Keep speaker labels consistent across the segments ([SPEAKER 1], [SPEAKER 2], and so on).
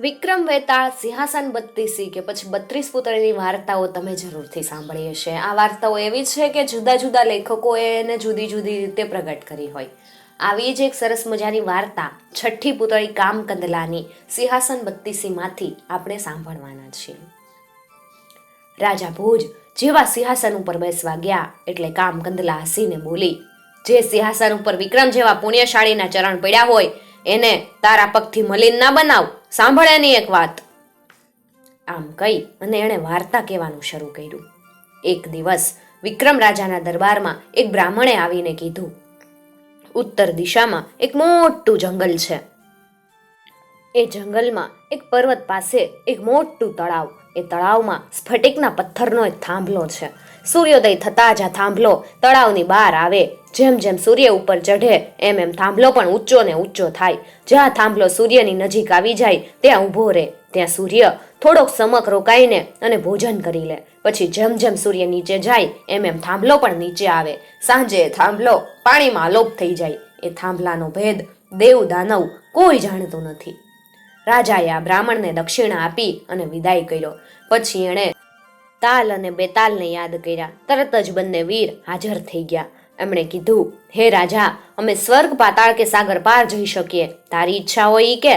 [SPEAKER 1] વિક્રમ વેતાળ સિંહાસન બત્તીસી કે પછી બત્રીસ પુતળીની વાર્તાઓ તમે જરૂરથી સાંભળી હશે. આ વાર્તાઓ એવી છે કે જુદા જુદા લેખકોએ એને જુદી જુદી રીતે પ્રગટ કરી હોય. આવી જ એક સરસ મજાની વાર્તા, છઠ્ઠી પુતળી કામકંદલાની સિંહાસન બત્તીસીમાંથી આપણે સાંભળવાના છીએ. રાજા ભોજ જેવા સિંહાસન ઉપર બેસવા ગયા એટલે કામકંદલા હસીને બોલી, જે સિંહાસન ઉપર વિક્રમ જેવા પુણ્યશાળીના ચરણ પડ્યા હોય, એને તારા પગથી મલિન ના બનાવ. સાંભળ એની એક વાત. આમ કહી અને એણે વાર્તા કહેવાનું શરૂ કર્યું. એક દિવસ વિક્રમ રાજાના દરબારમાં એક બ્રાહ્મણે આવીને કીધું, ઉત્તર દિશામાં એક મોટું જંગલ છે. એ જંગલમાં એક પર્વત પાસે એક મોટું તળાવ એ તળાવમાં સ્ફટિકના પથ્થરનો એક થાંભલો છે. સૂર્યોદય થતાં જ આ થાંભલો તળાવની બહાર આવે. જેમ જેમ સૂર્ય ઉપર ચઢે, એમ એમ થાંભલો પણ ઊંચો ને ઊંચો થાય. જ્યાં થાંભલો સૂર્યની નજીક આવી જાય, ત્યાં ઊભો રહે. ત્યાં સૂર્ય થોડોક સમક રોકાઈને અને ભોજન કરી લે. પછી જેમ જેમ સૂર્ય નીચે જાય, એમ એમ થાંભલો પણ નીચે આવે. સાંજે થાંભલો પાણીમાં અલોપ થઈ જાય. એ થાંભલાનો ભેદ દેવ દાનવ કોઈ જાણતું નથી. રાજાએ આ બ્રાહ્મણને દક્ષિણા આપી અને વિદાય કર્યો. પછી એણે તાલ અને બેતાલને યાદ કર્યા. તરત જ બંને વીર હાજર થઈ ગયા. એમણે કીધું, હે રાજા, અમે સ્વર્ગ પાતાળ કે સાગર પાર જઈ શકીએ. તારી ઈચ્છા હોય કે.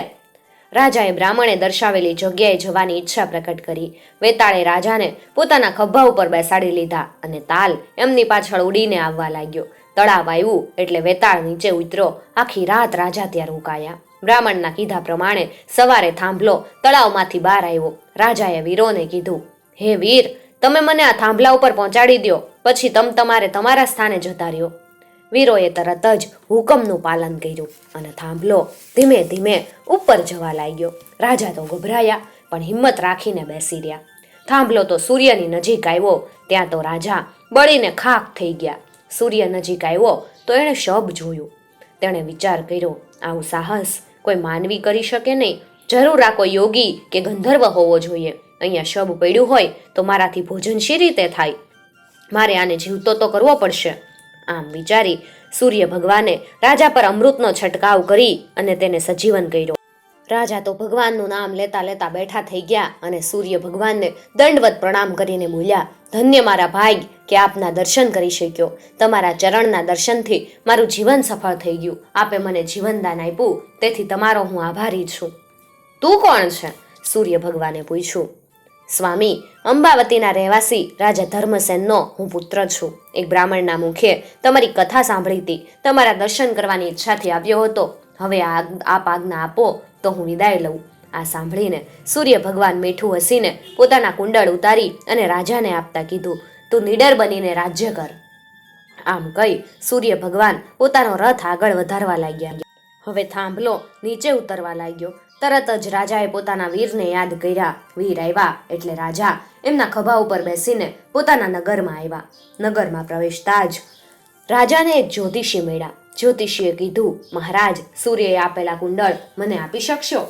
[SPEAKER 1] રાજાએ બ્રાહ્મણે દર્શાવેલી જગ્યાએ જવાની ઈચ્છા પ્રકટ કરી. વેતાળે રાજાને પોતાના ખભા ઉપર બેસાડી લીધા અને તાલ એમની પાછળ ઉડીને આવવા લાગ્યો. તળાવ આવ્યું એટલે વેતાળ નીચે ઉતર્યો. આખી રાત રાજા ત્યાં રોકાયા. બ્રાહ્મણના કીધા પ્રમાણે સવારે થાંભલો તળાવમાંથી બહાર આવ્યો. રાજાએ વીરોને કીધું, હે વીર, તમે મને આ થાંભલા ઉપર પહોંચાડી દો પછી તમ તમારે તમારા સ્થાને જતા રહ્યો. વીરોએ તરત જ હુકમનું પાલન કર્યું અને થાંભલો ધીમે ધીમે ઉપર જવા લાગ્યો. રાજા તો ગભરાયા, પણ હિંમત રાખીને બેસી રહ્યા. થાંભલો તો સૂર્યની નજીક આવ્યો, ત્યાં તો રાજા બળીને ખાખ થઈ ગયા. સૂર્ય નજીક આવ્યો, તો એણે શબ જોયું. તેણે વિચાર કર્યો, આવું સાહસ કોઈ માનવી કરી શકે નહીં. જરૂર આ કોઈ યોગી કે ગંધર્વ હોવો જોઈએ. અહીંયા શબ પડ્યું હોય તો મારાથી ભોજન શી રીતે થાય? મારે આને જીવતો તો કરવો પડશે. આમ વિચારી સૂર્ય ભગવાને રાજા પર અમૃતનો છંટકાવ કરી અને તેને સજીવન કર્યો. રાજા તો ભગવાનનું નામ લેતા લેતા બેઠા થઈ ગયા અને સૂર્ય ભગવાનને દંડવત પ્રણામ કરીને બોલ્યા, ધન્ય મારા ભાઈ કે આપના દર્શન કરી શક્યો. તમારા ચરણના દર્શનથી મારું જીવન સફળ થઈ ગયું. આપે મને જીવનદાન આપ્યું. તેથી તમારો હું આભારી છું. તું કોણ છે? સૂર્ય ભગવાને પૂછ્યું. સ્વામી, અંબાવતીના રહેવાસી રાજા ધર્મસેનનો હું પુત્ર છું. એક બ્રાહ્મણના મુખે તમારી કથા સાંભળી હતી. તમારા દર્શન કરવાની ઈચ્છાથી આવ્યો હતો. હવે આ આજ્ઞા આપો તો હું વિદાય લઉં. આ સાંભળીને સૂર્ય ભગવાન મીઠું હસીને પોતાના કુંડળ ઉતારી અને રાજાને આપતા કીધું, તું નીડર બનીને રાજ્ય કર. આમ કહી સૂર્ય ભગવાન પોતાનો રથ આગળ વધારવા લાગ્યા. હવે થાંભલો નીચે ઉતરવા લાગ્યો. તરત જ રાજાએ પોતાના વીરને યાદ કર્યા. વીર આવ્યા એટલે રાજા એમના ખભા ઉપર બેસીને પોતાના નગરમાં આવ્યા. નગરમાં પ્રવેશતા જ રાજાને એક જ્યોતિષી મળ્યા. જ્યોતિષીએ કીધું, મહારાજ, સૂર્યએ આપેલા કુંડળ મને આપી શકશો?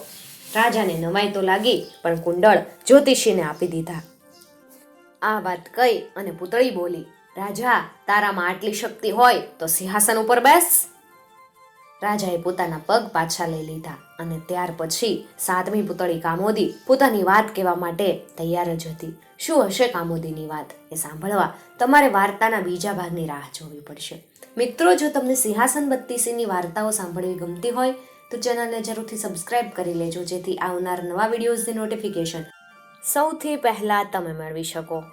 [SPEAKER 1] રાજાને નવાઈ તો લાગી, પણ કુંડળ જ્યોતિષીને આપી દીધા. આ વાત કહી અને પૂતળી બોલી, રાજા, તારામાં આટલી શક્તિ હોય તો સિંહાસન ઉપર બેસ. રાજાએ પોતાના પગ પાછા લઈ લીધા અને ત્યાર પછી સાતમી પુતળી કામોદી પોતાની વાત કહેવા માટે તૈયાર જ હતી. શું હશે કામોદીની વાત? એ સાંભળવા તમારે વાર્તાના બીજા ભાગની રાહ જોવી પડશે. મિત્રો, જો તમને સિંહાસન બત્તીસીની વાર્તાઓ સાંભળવી ગમતી હોય, તો ચેનલને જરૂરથી સબસ્ક્રાઇબ કરી લેજો, જેથી આવનાર નવા વિડીયોઝની નોટિફિકેશન સૌથી પહેલાં તમે મેળવી શકો.